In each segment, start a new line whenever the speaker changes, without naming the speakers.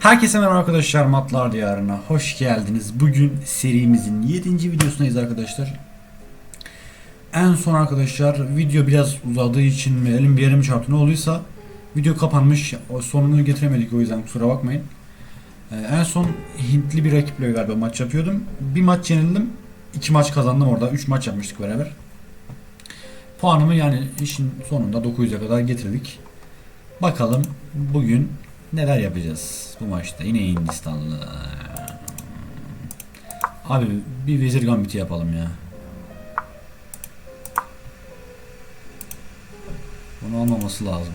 Herkese merhaba arkadaşlar Matlar Diyarı'na hoş geldiniz. Bugün serimizin 7. videosundayız arkadaşlar. En son arkadaşlar video biraz uzadığı için mi elim bir yerim çarptı ne olduysa video kapanmış. Sonunu getiremedik o yüzden kusura bakmayın. Ee, en son Hintli bir rakiple galiba maç yapıyordum. Bir maç yenildim. iki maç kazandım orada. 3 maç yapmıştık beraber. Puanımı yani işin sonunda 900'e kadar getirdik. Bakalım bugün neler yapacağız bu maçta. Yine Hindistanlı. Abi bir vezir gambiti yapalım ya. Onu almaması lazım.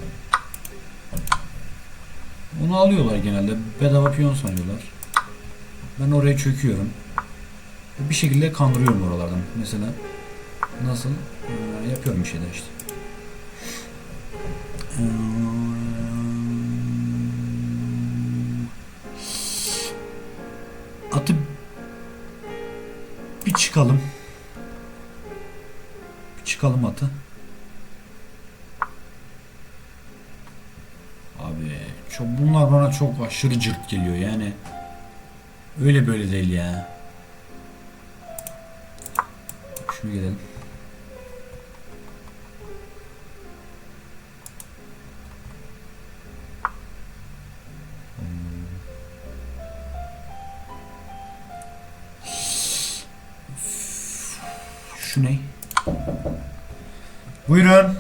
Onu alıyorlar genelde. Bedava piyon sanıyorlar. Ben oraya çöküyorum. Bir şekilde kandırıyorum oralardan. Mesela nasıl? Ee, yapıyorum bir şeyler işte. Atı çıkalım. Çıkalım atı. Abi çok bunlar bana çok aşırı cırt geliyor yani. Öyle böyle değil ya. Şunu gelelim. Şu ne? Buyurun.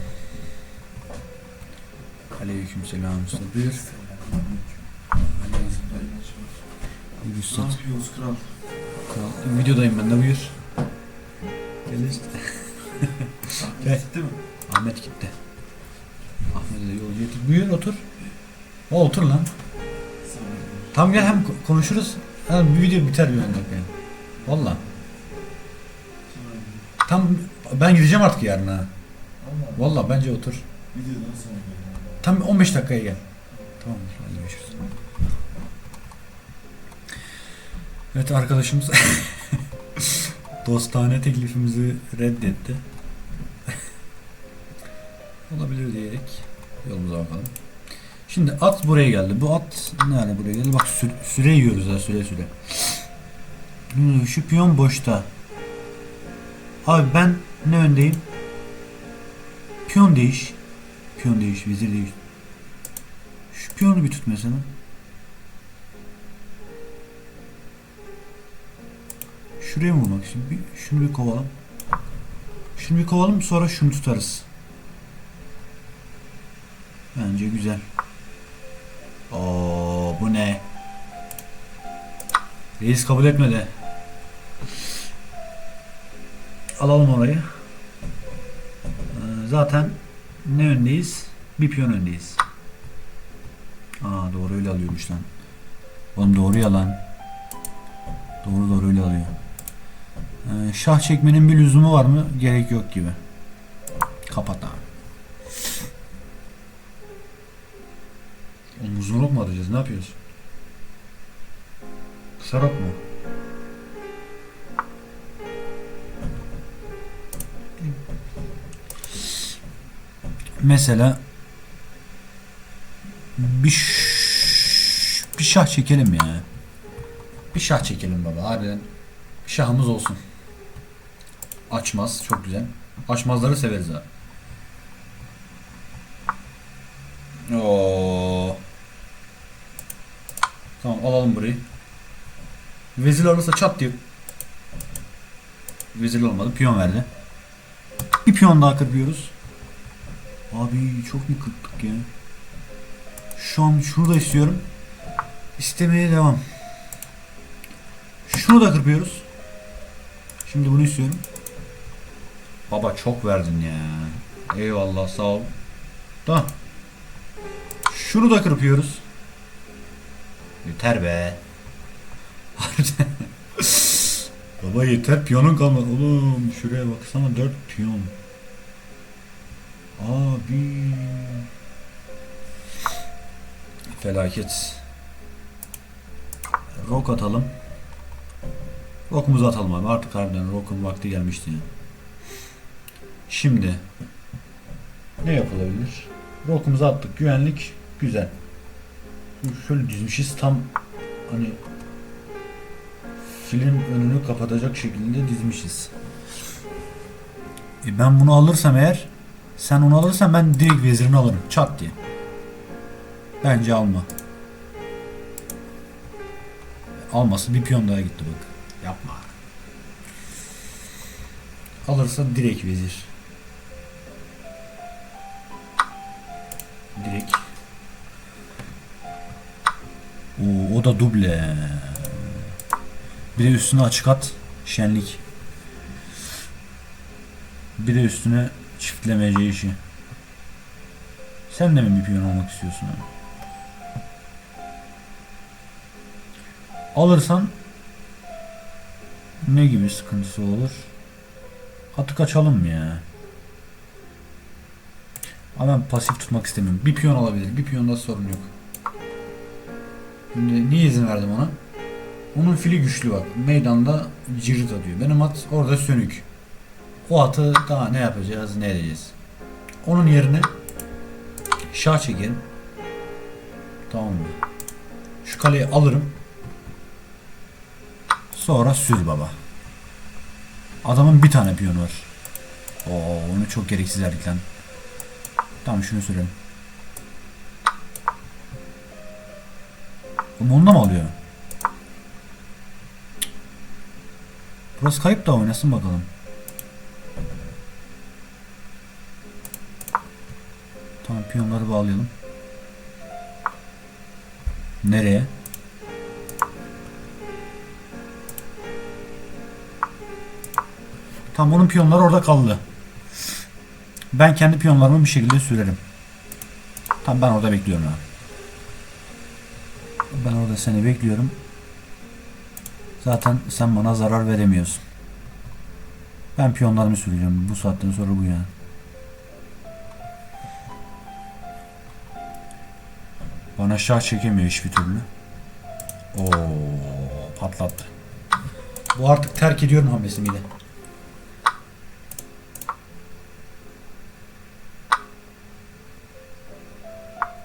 Aleyküm selam usta. Buyur. Buyur usta.
Ne yapıyoruz kral?
Kral. Videodayım ben de buyur. Gel işte. Gel.
Gitti mi?
Ahmet gitti. Ahmet'e de yol getir. Buyur otur. O otur lan. Tam gel hem ko- konuşuruz. Hem bir video biter bir 10 dakika. yani. Valla. Tam ben gideceğim artık yarın ha. Valla bence otur.
Sonra.
Tam 15 dakikaya gel. Tamam hadi görüşürüz. Evet arkadaşımız dostane teklifimizi reddetti. Olabilir diyerek yolumuza bakalım. Şimdi at buraya geldi. Bu at nerede buraya geldi? Bak süre, süre yiyoruz ha süre süre. Şu piyon boşta. Abi ben ne öndeyim? Piyon değiş. Piyon değiş, vezir değiş. Şu piyonu bir tut mesela. Şuraya mı vurmak için? Bir, şunu bir kovalım. Şunu bir kovalım sonra şunu tutarız. Bence güzel. Oo bu ne? Reis kabul etmedi. Alalım orayı. Ee, zaten ne öndeyiz? Bir piyon öndeyiz. Aa doğru öyle alıyormuş lan. Oğlum doğru yalan. Doğru doğru öyle alıyor. Ee, şah çekmenin bir lüzumu var mı? Gerek yok gibi. Kapat abi. Rok mu atacağız? Ne yapıyoruz? Kısa mu? Mesela bir bir şah çekelim ya. Bir şah çekelim baba. Harbiden bir şahımız olsun. Açmaz. Çok güzel. Açmazları severiz abi. Oo. Tamam alalım burayı. Vezir alırsa çat diye. Vezir olmadı. Piyon verdi. Bir piyon daha kırpıyoruz. Abi çok mu kırptık ya? Şu an şunu da istiyorum. İstemeye devam. Şunu da kırpıyoruz. Şimdi bunu istiyorum. Baba çok verdin ya. Eyvallah sağ ol. Da. Şunu da kırpıyoruz. Yeter be. Baba yeter piyonun kalmadı. Oğlum şuraya baksana 4 piyon. Abi. Felaket. Rock atalım. Rock'umuzu atalım abi. Artık harbiden rock'un vakti gelmişti. Şimdi ne yapılabilir? Rock'umuzu attık. Güvenlik güzel. şöyle dizmişiz tam hani filin önünü kapatacak şekilde dizmişiz. E ben bunu alırsam eğer sen onu alırsan ben direkt vezirini alırım. Çat diye. Bence alma. Alması bir piyon daha gitti bak. Yapma. Alırsa direkt vezir. Direkt. Oo, o da duble. Bir de üstüne açık at. Şenlik. Bir de üstüne çiftlemece işi. Sen de mi bir piyon olmak istiyorsun abi? Alırsan ne gibi sıkıntısı olur? Atı kaçalım ya? Ama ben pasif tutmak istemiyorum. Bir piyon alabilir. Bir piyonda sorun yok. Şimdi niye izin verdim ona? Onun fili güçlü bak. Meydanda cirit atıyor. Benim at orada sönük. O daha ne yapacağız ne edeceğiz. Onun yerine şah çekerim. Tamam mı? Şu kaleyi alırım. Sonra sür baba. Adamın bir tane piyonu var. Oo, onu çok gereksiz verdik lan. Tamam şunu sürelim. Oğlum onu da mı alıyor? Burası kayıp da oynasın bakalım. Piyonları bağlayalım. Nereye? Tam onun piyonları orada kaldı. Ben kendi piyonlarımı bir şekilde sürerim. Tam ben orada bekliyorum abi. Ben orada seni bekliyorum. Zaten sen bana zarar veremiyorsun. Ben piyonlarımı süreceğim. Bu saatten sonra bu yani. Bana şah çekemiyor hiçbir türlü. Oo patlattı. Bu artık terk ediyorum hamlesi miydi?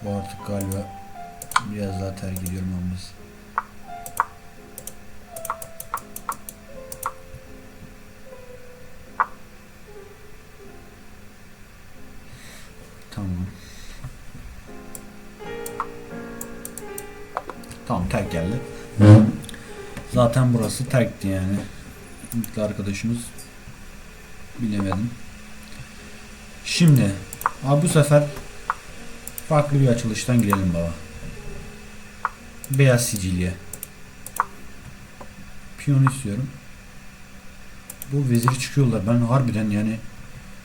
Bu artık galiba biraz daha terk ediyorum hamlesi. Zaten burası terkti yani. Mutlu arkadaşımız bilemedim. Şimdi abi bu sefer farklı bir açılıştan girelim baba. Beyaz Sicilya. Piyon istiyorum. Bu veziri çıkıyorlar. Ben harbiden yani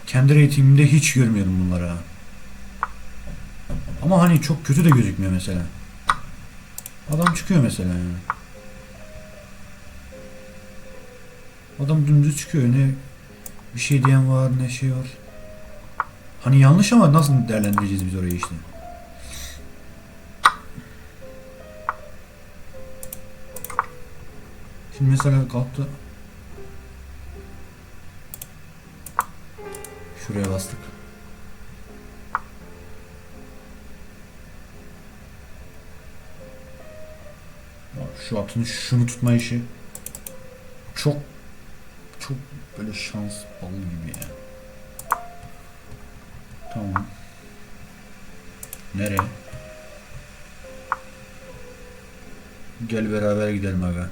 kendi reytingimde hiç görmüyorum bunları. Ama hani çok kötü de gözükmüyor mesela. Adam çıkıyor mesela yani. Adam dümdüz çıkıyor ne bir şey diyen var ne şey var. Hani yanlış ama nasıl değerlendireceğiz biz orayı işte. Şimdi mesela kalktı. Şuraya bastık. Şu atın şunu tutma işi çok çok böyle şans balı gibi ya. Tamam. Nereye? Gel beraber gidelim aga.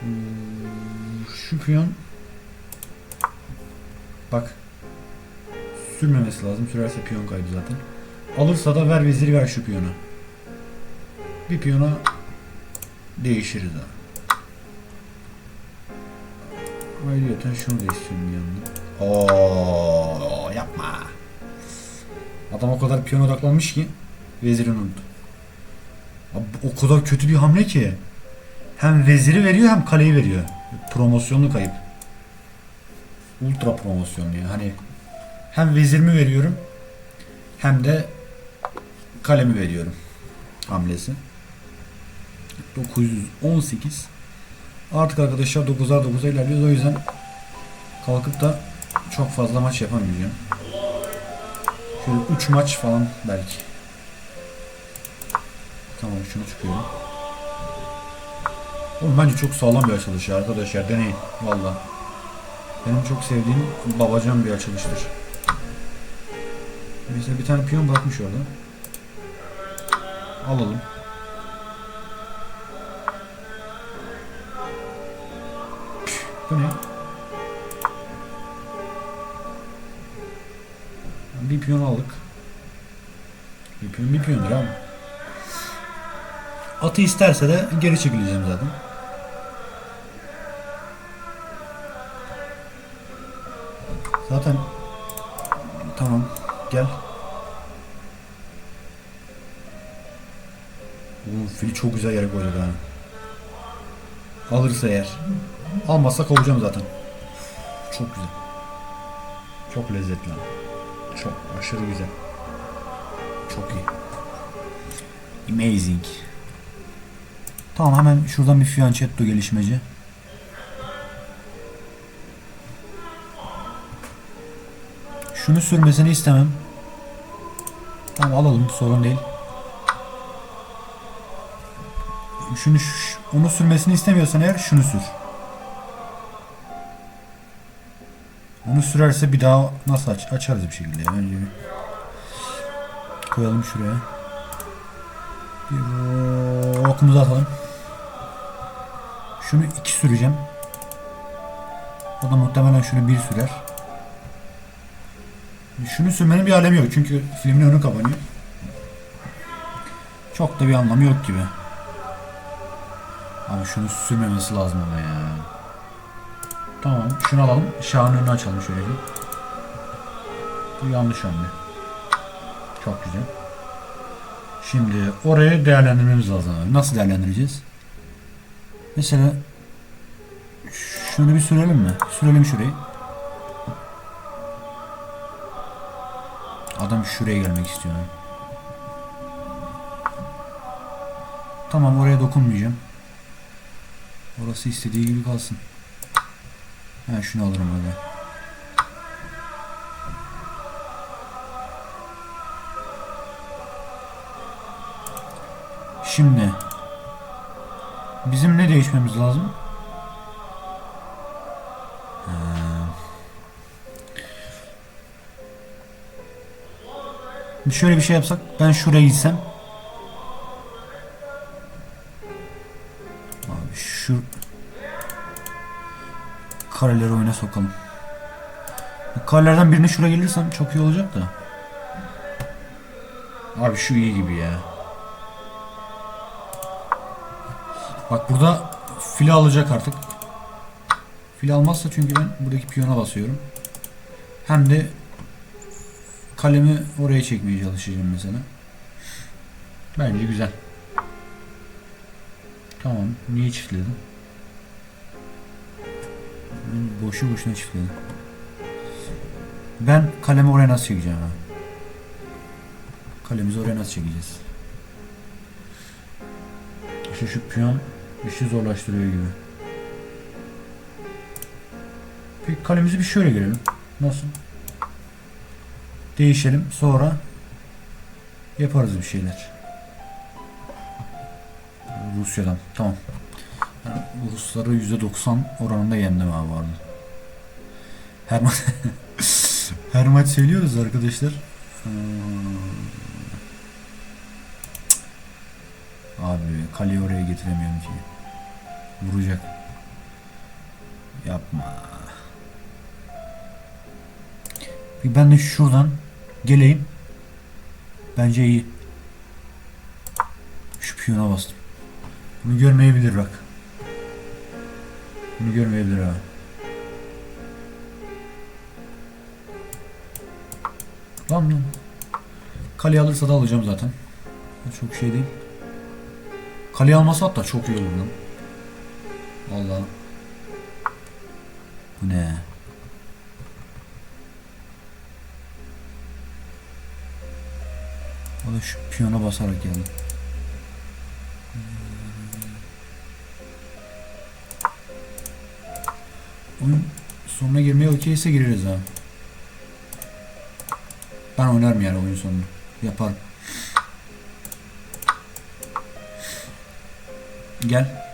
Hmm, Şu piyon Bak Sürmemesi lazım. Sürerse piyon kaybı zaten. Alırsa da ver veziri ver şu piyona. Bir piyona değişiriz ha. Ayrıyeten şunu da istiyorum yanına. Oo yapma. Adam o kadar piyon odaklanmış ki vezirini unuttu. Abi, o kadar kötü bir hamle ki. Hem veziri veriyor hem kaleyi veriyor. Promosyonlu kayıp. Ultra promosyonlu yani. Hani hem vezirimi veriyorum hem de kalemi veriyorum. Hamlesi. 918 Artık arkadaşlar 9'a 9'a ilerliyoruz. O yüzden kalkıp da çok fazla maç yapamayacağım. Şöyle 3 maç falan belki. Tamam şunu çıkıyorum. Oğlum bence çok sağlam bir açılış arkadaşlar deneyin valla. Benim çok sevdiğim babacan bir açılıştır. Mesela bir tane piyon bırakmış orada. Alalım. Bu ne? Bir piyon aldık. Bir piyon bir piyondur abi. Atı isterse de geri çekileceğim zaten. Zaten tamam gel. Bu fili çok güzel yere koydu ha. Alırsa eğer. Almazsa kovacağım zaten. Çok güzel. Çok lezzetli. Çok aşırı güzel. Çok iyi. Amazing. Tamam hemen şuradan bir fianchetto gelişmeci. Şunu sürmesini istemem. Tamam alalım sorun değil. Şunu onu sürmesini istemiyorsan eğer şunu sür. Onu sürerse bir daha nasıl aç açarız bir şekilde. Önce bir koyalım şuraya. Bir okumuzu atalım. Şunu iki süreceğim. O da muhtemelen şunu bir sürer. Şunu sürmenin bir alemi yok çünkü filmin önü kapanıyor. Çok da bir anlamı yok gibi. Abi şunu sürmemesi lazım ama ya. Tamam şunu alalım. Şahın önünü açalım şöyle. Bu yanlış hamle. Çok güzel. Şimdi orayı değerlendirmemiz lazım. abi. Nasıl değerlendireceğiz? Mesela şunu bir sürelim mi? Sürelim şurayı. Adam şuraya gelmek istiyor. Tamam oraya dokunmayacağım. Orası istediği gibi kalsın. Ha şunu alırım öyle. Şimdi bizim ne değişmemiz lazım? Şimdi şöyle bir şey yapsak ben şuraya gitsem kareleri oyuna sokalım. Karelerden birini şuraya gelirsem çok iyi olacak da. Abi şu iyi gibi ya. Bak burada fili alacak artık. Fili almazsa çünkü ben buradaki piyona basıyorum. Hem de kalemi oraya çekmeye çalışacağım mesela. Bence güzel. Tamam. Niye çiftledim? Boşu boşuna çiftledim. Ben kalemi oraya nasıl çekeceğim ha? Kalemizi oraya nasıl çekeceğiz? İşte şu piyon işi zorlaştırıyor gibi. Peki kalemizi bir şöyle girelim. Nasıl? Değişelim. Sonra yaparız bir şeyler. Rusya'dan. Tamam. Rusları %90 oranında yendim abi vardı. Her maç her maç söylüyoruz arkadaşlar. Hmm. Abi kaleyi oraya getiremiyorum ki. Vuracak. Yapma. Ben de şuradan geleyim. Bence iyi. Şu piyona bastım. Bunu görmeyebilir bak. Bunu görmeyebilir ha. Lan lan. Kale alırsa da alacağım zaten. Çok şey değil. Kale almasa hatta çok iyi olur lan. Vallahi. Bu ne? O da şu piyona basarak geldi. Oyun sonuna girmeye okeyse gireriz ha. Ben oynarım yani oyun sonunu. Yaparım. Gel.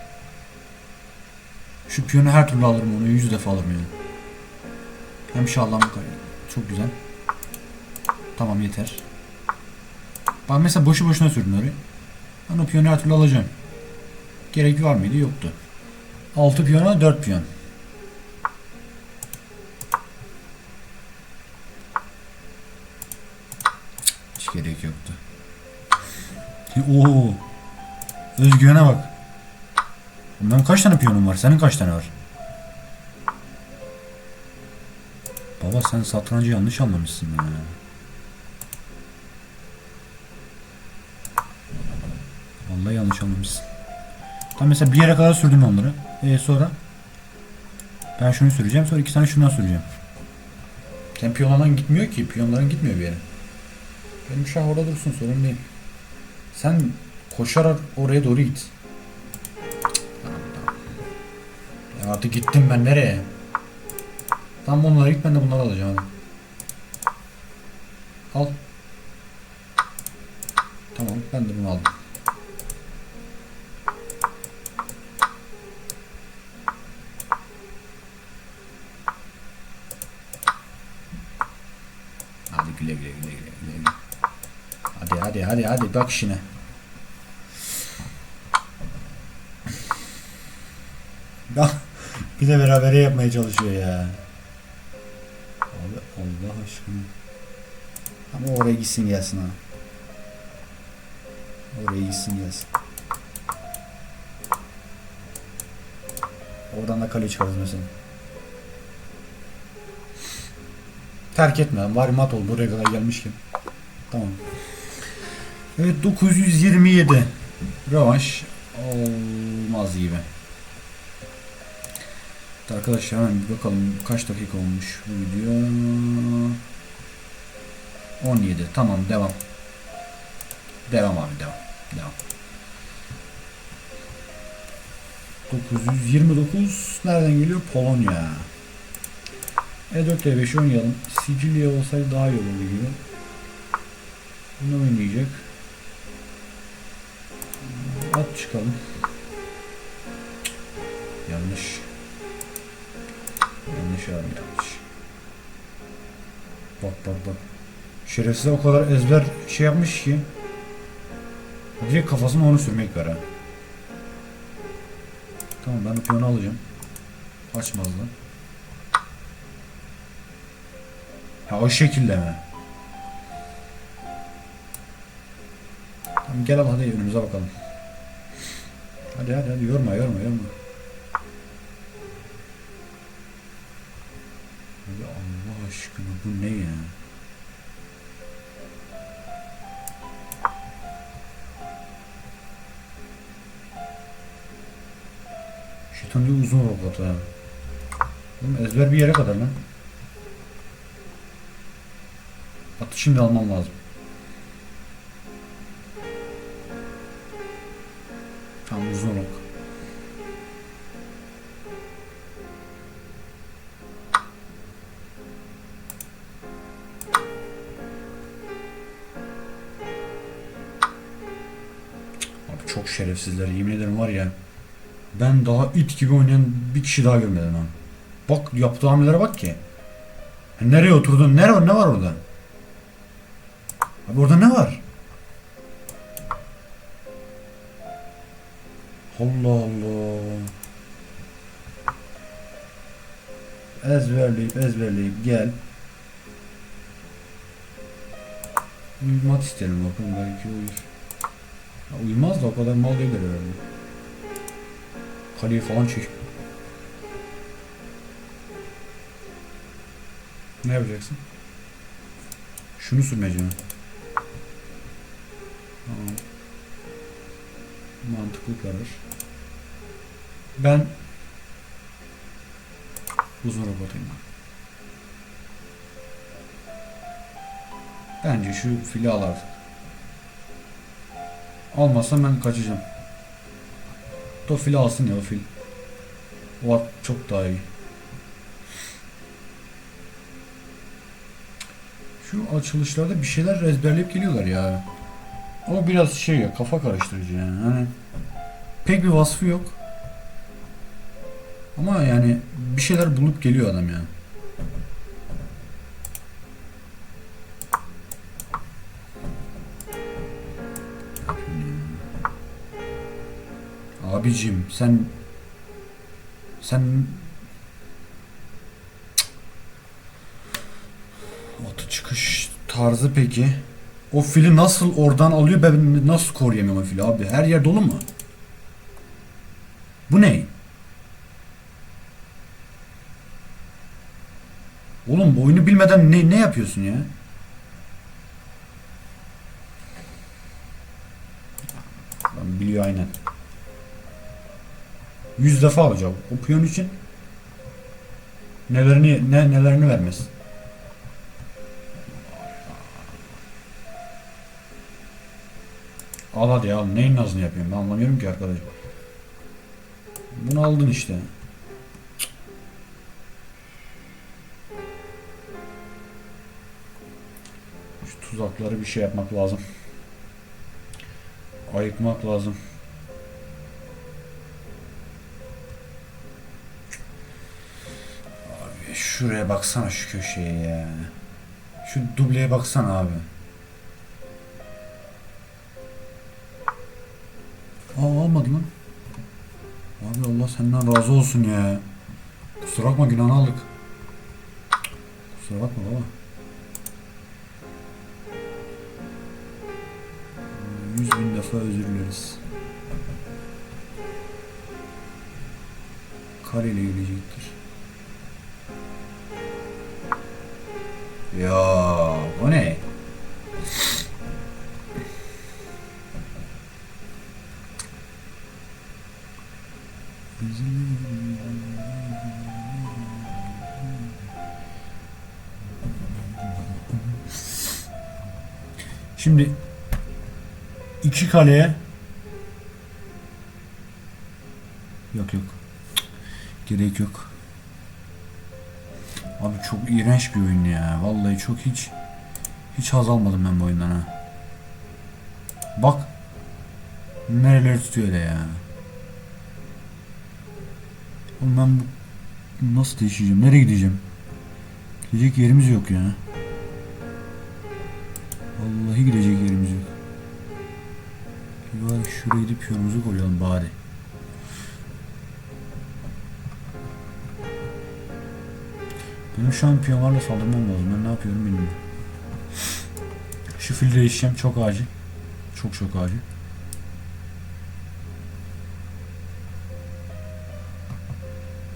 Şu piyonu her türlü alırım onu. Yüz defa alırım yani. Hem şallam çok güzel. Tamam yeter. Bak mesela boşu boşuna sürdün orayı. Ben o piyonu her türlü alacağım. Gerek var mıydı? Yoktu. 6 piyona 4 piyon. Oo. Özgüvene bak. Benim kaç tane piyonum var? Senin kaç tane var? Baba sen satrancı yanlış anlamışsın ya. Vallahi yanlış anlamışsın. Tam mesela bir yere kadar sürdün onları. E sonra ben şunu süreceğim sonra iki tane şundan süreceğim. Sen piyonlardan gitmiyor ki. Piyonların gitmiyor bir yere. Benim şah orada dursun sorun değil. Sen koşarak oraya doğru git. Ya artık gittim ben nereye? Tam onlara git ben de bunları alacağım. Al. Tamam ben de bunu aldım. Hadi güle güle. güle. Hadi hadi hadi bak işine. Bir de berabere yapmaya çalışıyor ya. Abi Allah aşkına. Ama oraya gitsin gelsin ha. Oraya gitsin gelsin. Oradan da kale çıkarız mesela. Terk etme. Var mat ol buraya kadar gelmişken. Tamam. Evet 927. Rövanş olmaz gibi. Arkadaşlar hemen bir bakalım kaç dakika olmuş bu video. 17. Tamam devam. Devam abi devam. Devam. 929 nereden geliyor? Polonya. E4 D5 oynayalım. Sicilya olsaydı daha iyi olurdu gibi. Bunu oynayacak. Çıkalım. Yanlış. Yanlış abi yanlış. Bak bak bak. Şerefsiz o kadar ezber şey yapmış ki. Direkt kafasına onu sürmek var ha. Tamam ben piyonu alacağım. Açmaz lan. Ha o şekilde mi? Tamam gel al hadi önümüze bakalım. Hadi hadi hadi yorma yorma yorma. Abi Allah aşkına bu ne ya? Şeytan diyor uzun robot ha. Ezber bir yere kadar lan. Atı şimdi almam lazım. Şerefsizler yemin ederim var ya. Ben daha it gibi oynayan bir kişi daha görmedim ha. Bak yaptığı hamlelere bak ki. Nereye oturdun? Nere var? Ne var orada? Abi orada ne var? Allah Allah. Ezberleyip ezberleyip gel. Uyumak isterim bakın belki uyur. Ya uyumaz da o kadar mal değildir herhalde. Kaleyi falan çek. Ne yapacaksın? Şunu sürmeyeceğim. Tamam. Mantıklı karar. Ben uzun robotuyum. Bence şu fili al artık. Almazsam ben kaçacağım. O fili alsın ya o fil. O at çok daha iyi. Şu açılışlarda bir şeyler ezberleyip geliyorlar ya. O biraz şey ya kafa karıştırıcı yani. Hani pek bir vasfı yok. Ama yani bir şeyler bulup geliyor adam yani. Abicim sen sen Atı çıkış tarzı peki? O fili nasıl oradan alıyor ben nasıl koruyamıyorum o fili abi? Her yer dolu mu? Bu ne? Oğlum bu oyunu bilmeden ne ne yapıyorsun ya? Lan biliyor aynen. Yüz defa alacağım. O piyon için nelerini ne nelerini vermez. Al hadi al. Neyin nazını yapıyorum ben anlamıyorum ki arkadaş. Bunu aldın işte. Şu tuzakları bir şey yapmak lazım. Ayıkmak lazım. Şuraya baksana şu köşeye ya. Şu dubleye baksana abi. Aa almadı lan. Abi Allah senden razı olsun ya. Kusura bakma günahını aldık. Kusura bakma baba. Yüz bin defa özür dileriz. Kareyle gelecektir. Ya o ne? Şimdi iki kaleye yok yok gerek yok. Abi çok iğrenç bir oyun ya. Vallahi çok hiç hiç haz almadım ben bu oyundan ha. Bak nereleri tutuyor öyle ya. Oğlum ben bu nasıl değişeceğim? Nereye gideceğim? Gidecek yerimiz yok ya. Vallahi gidecek yerimiz yok. Bari şuraya gidip yolumuzu koyalım bari. Benim şu an piyonlarla saldırmam lazım. Ben ne yapıyorum bilmiyorum. Şu fil değişeceğim çok acil. Çok çok acil.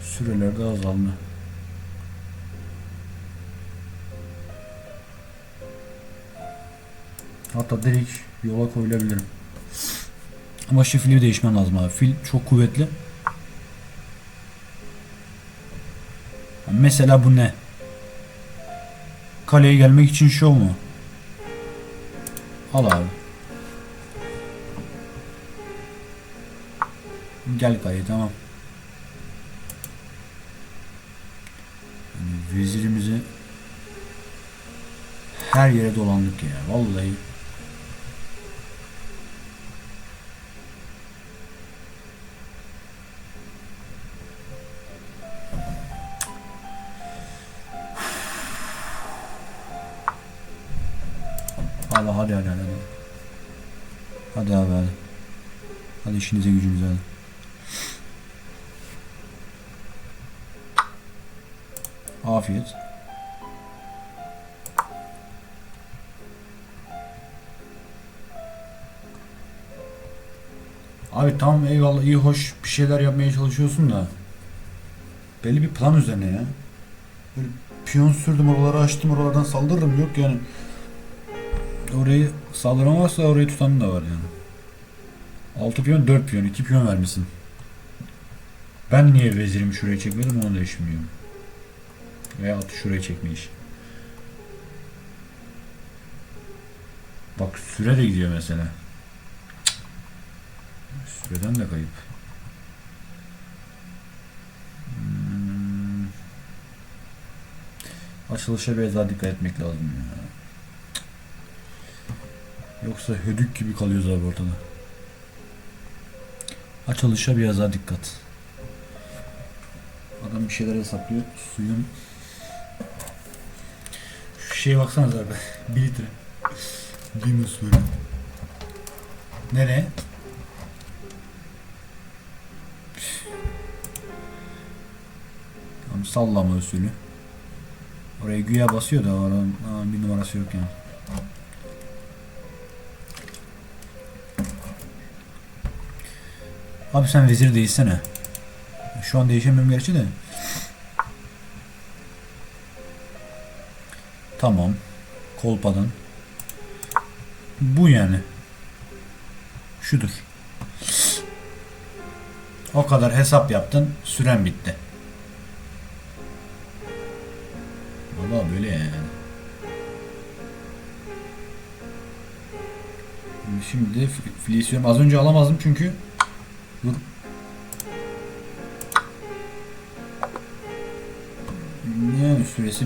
Süreler de azaldı. Hatta direkt yola koyulabilirim. Ama şu fili değişmem lazım abi. Fil çok kuvvetli. Mesela bu ne? Kaleye gelmek için şov mu? Al abi. Gel kaleye tamam. Yani vezirimizi her yere dolandık ya. Vallahi. İşinize gücünüze hadi. Afiyet. Abi tamam eyvallah iyi hoş bir şeyler yapmaya çalışıyorsun da belli bir plan üzerine ya. Böyle piyon sürdüm oraları açtım oralardan saldırırım yok yani. Orayı saldıramazsa orayı tutan da var yani. 6 piyon 4 piyon 2 piyon vermişsin. Ben niye vezirimi şuraya çekmedim onu da düşünmüyorum. Veya atı şuraya çekmiş. Bak süre de gidiyor mesela. Süreden de kayıp. Hmm. Açılışa biraz daha dikkat etmek lazım ya. Yoksa hödük gibi kalıyoruz abi ortada. Açılışa biraz daha dikkat. Adam bir şeyler hesaplıyor. Suyun şu şeye baksanız abi. 1 litre. Değil mi suyu? Nereye? Sallama usulü. Oraya güya basıyor da oranın bir numarası yok yani. Abi sen vezir değilsene. Şu an değişemiyorum gerçi de. Tamam. Kolpadan. Bu yani. Şudur. O kadar hesap yaptın. Süren bitti. Valla böyle yani. Şimdi de filisyonu az önce alamazdım çünkü No. Nie, już sobie